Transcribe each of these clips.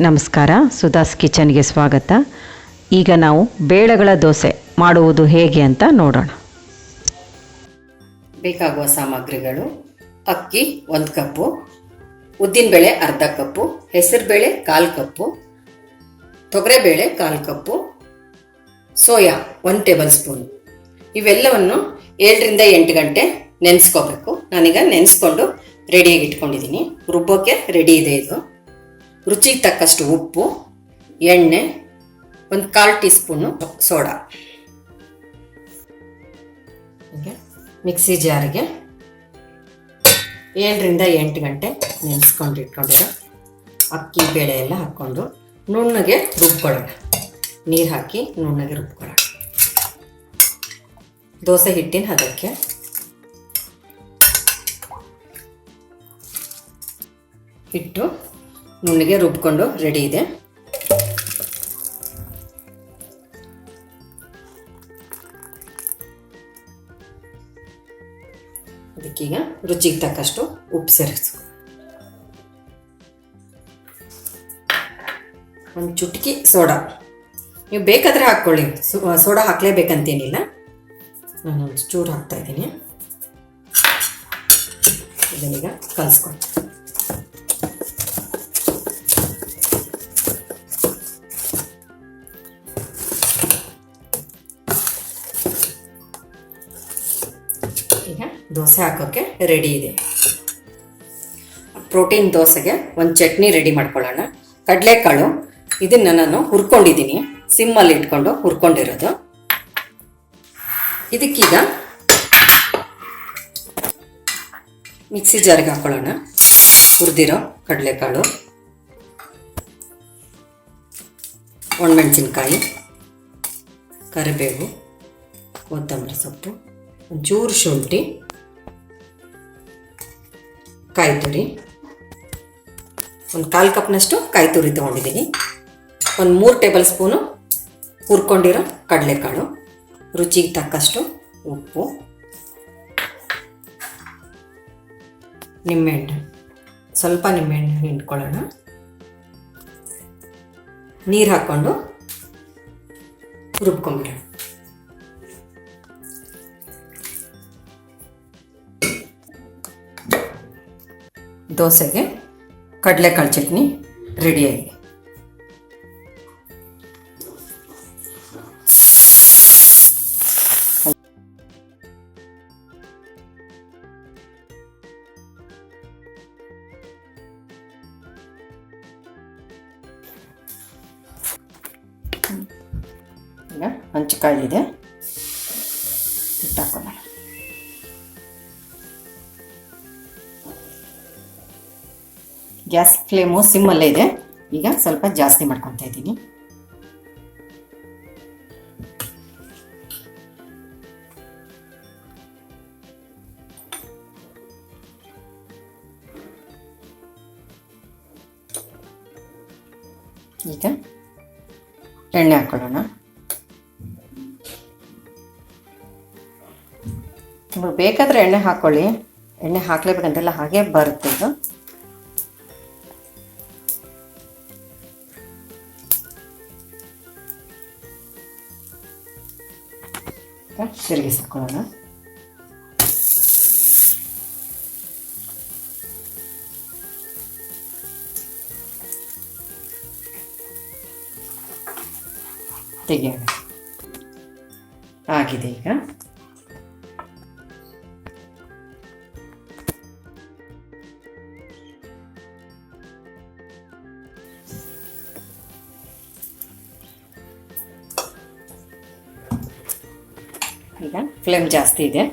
ನಮಸ್ಕಾರ ಸುಧಾಸ್ ಕಿಚನ್ಗೆ ಸ್ವಾಗತ. ಈಗ ನಾವು ಬೇಳೆಗಳ ದೋಸೆ ಮಾಡುವುದು ಹೇಗೆ ಅಂತ ನೋಡೋಣ. ಬೇಕಾಗುವ ಸಾಮಗ್ರಿಗಳು, ಅಕ್ಕಿ ಒಂದು ಕಪ್ಪು ಉದ್ದಿನಬೇಳೆ ಅರ್ಧ ಕಪ್ಪು ಹೆಸರುಬೇಳೆ ಕಾಲು ಕಪ್ಪು ತೊಗರೆಬೇಳೆ ಕಾಲು ಕಪ್ಪು, ಸೋಯಾ ಒಂದು ಟೇಬಲ್ ಸ್ಪೂನ್. ಇವೆಲ್ಲವನ್ನು ಏಳರಿಂದ ಎಂಟು ಗಂಟೆ ನೆನೆಸ್ಕೋಬೇಕು. ನಾನೀಗ ನೆನೆಸ್ಕೊಂಡು ರೆಡಿಯಾಗಿ ಇಟ್ಕೊಂಡಿದ್ದೀನಿ. ರುಬ್ಬೋಕ್ಕೆ ರೆಡಿ ಇದೆ ಇದು. ರುಚಿಗೆ ತಕ್ಕಷ್ಟು ಉಪ್ಪು, ಎಣ್ಣೆ, ಒಂದು ಕಾಲು ಟೀ ಸ್ಪೂನು ಸೋಡಾ ಮಿಕ್ಸಿ ಜಾರಿಗೆ ಏಳರಿಂದ ಎಂಟು ಗಂಟೆ ನೆನೆಸ್ಕೊಂಡು ಇಟ್ಕೊಂಡಿರೋ ಅಕ್ಕಿ ಬೇಳೆ ಎಲ್ಲ ಹಾಕ್ಕೊಂಡು ನುಣ್ಣಗೆ ರುಬ್ಕೊಳ್ಳೋಣ. ನೀರು ಹಾಕಿ ನುಣ್ಣಗೆ ರುಬ್ಕೊಳ್ಳೋಣ. ದೋಸೆ ಹಿಟ್ಟಿನ ಅದಕ್ಕೆ ಹಿಟ್ಟು ನುಣ್ಣಗೆ ರುಬ್ಕೊಂಡು ರೆಡಿ ಇದೆ. ಅದಕ್ಕೀಗ ರುಚಿಗೆ ತಕ್ಕಷ್ಟು ಉಪ್ಪು ಸೇರಿಸ್ಕೊ ಒಂದು ಚುಟ್ಕಿ ಸೋಡಾ. ನೀವು ಬೇಕಾದರೆ ಹಾಕ್ಕೊಳ್ಳಿ. ಸೋಡಾ ಹಾಕಲೇಬೇಕಂತೇನಿಲ್ಲ. ನಾನು ಒಂದು ಚೂರು ಹಾಕ್ತಾ ಇದ್ದೀನಿ. ಇದನ್ನೀಗ ಕಲಿಸ್ಕೊಂಡು ಈಗ ದೋಸೆ ಹಾಕೋಕ್ಕೆ ರೆಡಿ ಇದೆ. ಪ್ರೋಟೀನ್ ದೋಸೆಗೆ ಒಂದು ಚಟ್ನಿ ರೆಡಿ ಮಾಡ್ಕೊಳ್ಳೋಣ. ಕಡಲೆಕಾಳು, ಇದನ್ನು ನಾನು ಹುರ್ಕೊಂಡಿದ್ದೀನಿ. ಸಿಮ್ಮಲ್ಲಿ ಇಟ್ಕೊಂಡು ಹುರ್ಕೊಂಡಿರೋದು. ಇದಕ್ಕೀಗ ಮಿಕ್ಸಿ ಜಾರಿಗೆ ಹಾಕೊಳ್ಳೋಣ. ಹುರಿದಿರೋ ಕಡಲೆಕಾಳು, ಒಣಮೆಣಸಿನ್ಕಾಯಿ, ಕರಿಬೇವು, ಕೊತ್ತಂಬರಿ ಸೊಪ್ಪು ಒಂಚೂರು ಶುಂಠಿ ಕಾಯಿ ತುರಿ ಒಂದು ಕಾಲು ಕಪ್ನಷ್ಟು ಕಾಯಿ ತುರಿ ತೊಗೊಂಡಿದ್ದೀನಿ. ಒಂದು ಮೂರು ಟೇಬಲ್ ಸ್ಪೂನು ಹುರ್ಕೊಂಡಿರೋ ಕಡಲೆಕಾಳು, ರುಚಿಗೆ ತಕ್ಕಷ್ಟು ಉಪ್ಪು, ನಿಂಬೆಹಣ್ಣು. ಸ್ವಲ್ಪ ನಿಂಬೆಹಣ್ಣು ಹಿಂಡ್ಕೊಳ್ಳೋಣ. ನೀರು ಹಾಕ್ಕೊಂಡು ರುಬ್ಕೊಂಬಿಡೋಣ. ದೋಸೆಗೆ ಕಡಲೆಕಾಳು ಚಟ್ನಿ ರೆಡಿಯಾಗಿದೆ ಈಗ ಹಂಚುಕಾಯಿದೆ ಇಟ್ಟಾಕೊಳ್ಳೋಣ. ಗ್ಯಾಸ್ ಫ್ಲೇಮು ಸಿಮ್ಮಲ್ಲೇ ಇದೆ. ಈಗ ಸ್ವಲ್ಪ ಜಾಸ್ತಿ ಮಾಡ್ಕೊತಾ ಇದ್ದೀನಿ. ಈಗ ಎಣ್ಣೆ ಹಾಕೊಳ್ಳೋಣ. ನೀವು ಬೇಕಾದರೆ ಎಣ್ಣೆ ಹಾಕ್ಕೊಳ್ಳಿ ಎಣ್ಣೆ ಹಾಕ್ಲೇಬೇಕಂತೆಲ್ಲ ಹಾಗೆ ಬರುತ್ತೆ ಇದು. ಈಗ ತಿರುಗಿಸ್ಕೊಳ್ಳೋಣ ತೆಗೆಯೋಣ ಆಗಿದೆ ಈಗ ಈಗ ಫ್ಲೇಮ್ ಜಾಸ್ತಿ ಇದೆ.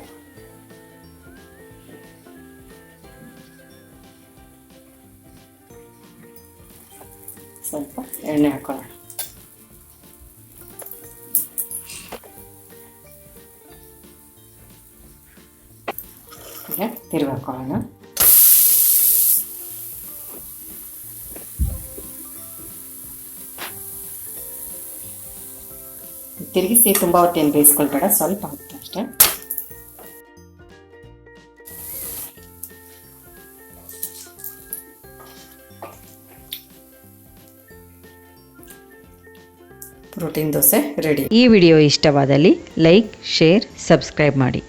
ಸ್ವಲ್ಪ ಎಣ್ಣೆ ಹಾಕೋಣ ಈಗ ತಿರುಗಿ ತಿರುಗಿಸಿ ತುಂಬ ಹೊತ್ತೇನು ಬೇಯಿಸ್ಕೊಳ್ಬೇಡ, ಸ್ವಲ್ಪ ಹೊತ್ತು ಅಷ್ಟೇ. Protein dosa ready. ಈ ವಿಡಿಯೋ ಇಷ್ಟವಾದಲ್ಲಿ ಲೈಕ್, ಶೇರ್, ಸಬ್ಸ್ಕ್ರೈಬ್ ಮಾಡಿ.